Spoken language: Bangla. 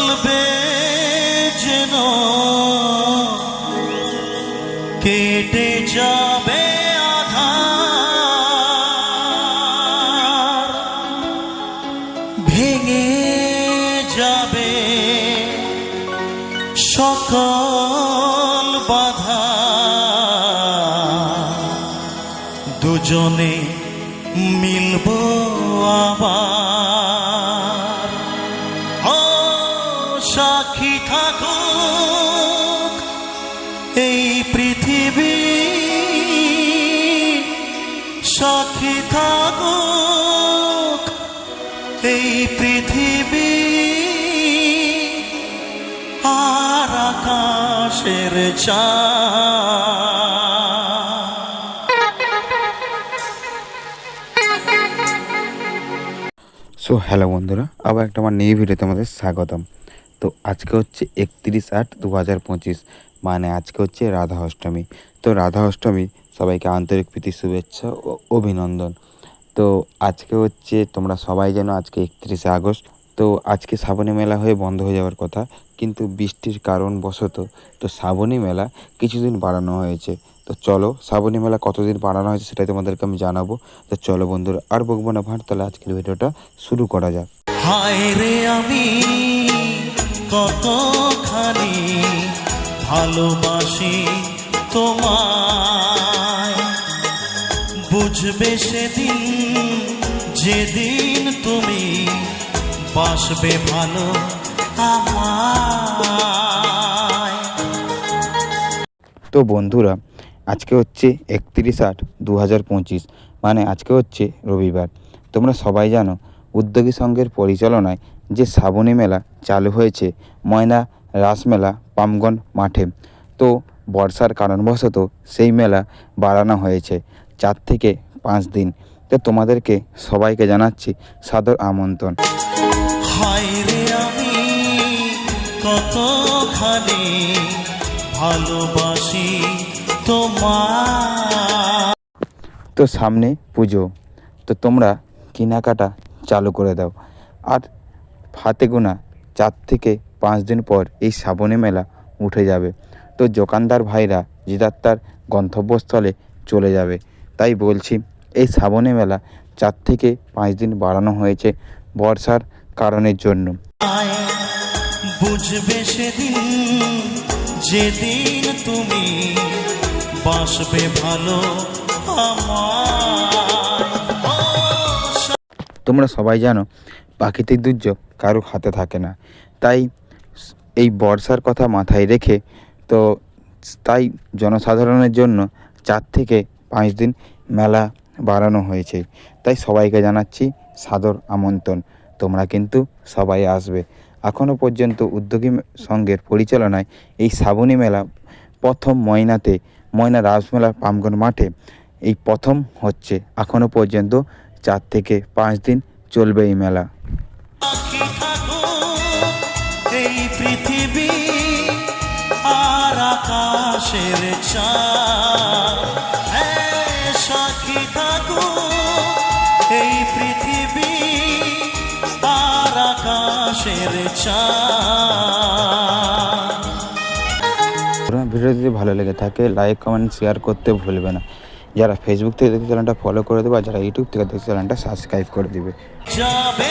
জ্বলবে যেন কেটে যাবে আধার ভেঙে যাবে সকল বাধা। দুজনে মিলব আবার। থাকুক এই পৃথিবী আর আকাশের চা। সো হ্যালো বন্ধুরা, আবার একটা আমার নিউ ভিডিওতে আমাদের স্বাগতম। তো আজকে হচ্ছে একত্রিশ আট দু হাজার পঁচিশ মানে আজকে হচ্ছে রাধা অষ্টমী। তো রাধা অষ্টমী সবাইকে আন্তরিক প্রীতি, শুভেচ্ছা ও অভিনন্দন। তো আজকে হচ্ছে তোমরা সবাই জানো আজকে একত্রিশে আগস্ট। তো আজকে শ্রাবণী মেলা হয়ে বন্ধ হয়ে যাওয়ার কথা, কিন্তু বৃষ্টির কারণবশত তো শ্রাবণী মেলা কিছুদিন বাড়ানো হয়েছে। তো চলো, শ্রাবণী মেলা কতদিন বাড়ানো হয়েছে সেটাই তোমাদেরকে আমি জানাব। তো চলো বন্ধুরা, আর বকবো না ভাট, তাহলে আজকের ভিডিওটা শুরু করা যাক। হায় রে আমি ভালোবাসি তোমায়। বুঝবে সেদিন, যেদিন তুমি বাসবে ভালো তো বন্ধুরা, আজকে হচ্ছে একত্রিশ আট দু হাজার পঁচিশ মানে আজকে হচ্ছে রবিবার। তোমরা সবাই জানো, উদ্যোগী সংঘের পরিচালনায় যে শ্রাবণী মেলা চালু হয়েছে, ময়না রাসমেলা পামগন মাঠে। তো বর্ষার কারণবশত সেই মেলা বাড়ানো হয়েছে। চার থেকে পাঁচ দিন। তো তোমাদেরকে সবাইকে জানাচ্ছি সাদর আমন্ত্রণ। কতখানি ভালোবাসি তো সামনে পুজো তো তোমরা কেনাকাটা চালু করে দাও। আর হাতে গোনা চার থেকে পাঁচ দিন পর এই শ্রাবণী মেলা উঠে যাবে। তো দোকানদার ভাইরা জিদাত্তার গন্তব্যস্থলে চলে যাবে। তাই বলছি এই শ্রাবণী মেলা চার থেকে পাঁচ দিন বাড়ানো হয়েছে বর্ষার কারণের জন্য। বুঝবে সেদিন যেদিন তুমি বাসবে ভালো তোমরা সবাই জানো প্রাকৃতিক দুর্যোগ কারও হাতে থাকে না। তাই এই বর্ষার কথা মাথায় রেখে তো তাই জনসাধারণের জন্য চার থেকে পাঁচ দিন মেলা বাড়ানো হয়েছে। তাই সবাইকে জানাচ্ছি সাদর আমন্ত্রণ। তোমরা কিন্তু সবাই আসবে। এখনও পর্যন্ত উদ্যোগী সংঘের পরিচালনায় এই শ্রাবণী মেলা প্রথম ময়নাতে, ময়না রাসমেলা পামগন মাঠে এই প্রথম হচ্ছে। এখনও পর্যন্ত চার থেকে পাঁচ দিন চলবে এই মেলা। পৃথিবী আর আকাশের চাঁদ আকাশের চা। ভিডিও যদি ভালো লেগে থাকে লাইক কমেন্ট শেয়ার করতে ভুলবে না। যারা ফেসবুক থেকে দেখতে চ্যানেলটা ফলো করে দেবে আর যারা ইউটিউব থেকে দেখতে চ্যানেলটা সাবস্ক্রাইব করে দেবে। যাবে